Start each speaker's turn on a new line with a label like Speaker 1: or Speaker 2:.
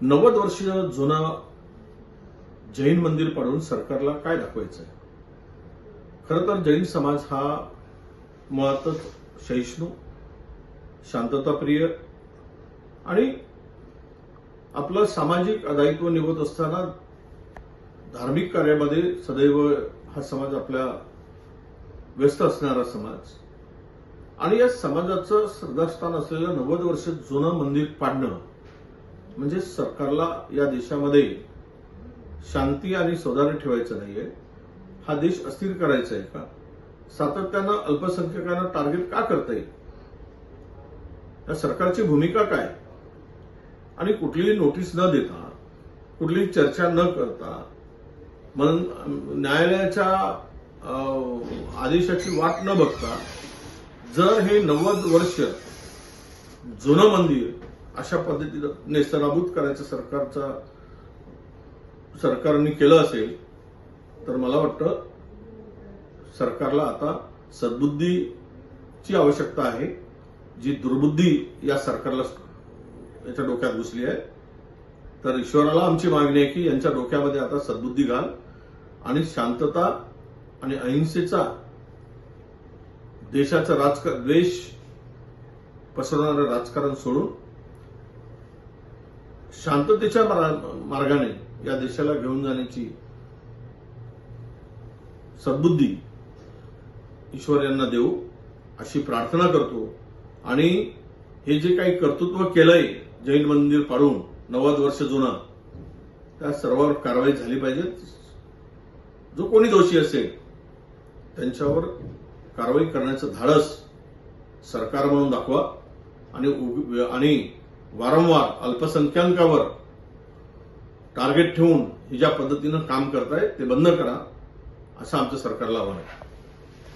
Speaker 1: नव्वद वर्षीय जुनं जैन मंदिर पाडून सरकारला काय दाखवायचं आहे खरं तर जैन समाज हा मुळातच सहिष्णू शांतताप्रिय आणि आपलं सामाजिक दायित्व निभवत असताना धार्मिक कार्यामध्ये सदैव हा समाज आपल्या व्यस्त असणारा समाज. आणि या समाजाचं श्रद्धास्थान असलेलं नव्वद वर्ष जुनं मंदिर पाडणं म्हणजे सरकारला या देशामध्ये शांती आणि सौदार्य ठेवायचं नाहीये. हा देश अस्थिर करायचा आहे का? सातत्यानं अल्पसंख्याकांना टार्गेट का करता येईल? या सरकारची भूमिका काय? आणि कुठलीही नोटीस न देता कुठलीही चर्चा न करता म्हणून न्यायालयाच्या अं, आदेशाची वाट न बघता जर हे नव्वद वर्ष जुनं मंदिर अशा पद्धतीनं नेस्तनाबूत करायचं सरकारचा सरकारने केलं असेल तर मला वाटतं सरकारला आता सद्बुद्धीची आवश्यकता आहे जी दुर्बुद्धी या सरकारला याच्या डोक्यात घुसली आहे. तर ईश्वराला आमची मागणी आहे की यांच्या डोक्यामध्ये आता सद्बुद्धी घाल आणि शांतता आणि अहिंसेचा देशाचं राजकारण द्वेष पसरवणारं राजकारण सोडून शांततेच्या मार्गाने या देशाला घेऊन जाण्याची सद्बुद्धी ईश्वर यांना देऊ अशी प्रार्थना करतो. आणि हे जे काही कर्तृत्व केलंय जैन मंदिर पाडून नव्वद वर्ष जुना त्या सर्वांवर कारवाई झाली पाहिजे. जो कोणी दोषी असेल त्यांच्यावर कारवाई करण्याचं धाडस सरकार म्हणून दाखवा. आणि उग- आणि वारंवार अल्पसंख्याकावर टार्गेट ठेवून ही ज्या पद्धतीनं काम करताय ते बंद करा असं आमचं सरकारला आव्हान आहे.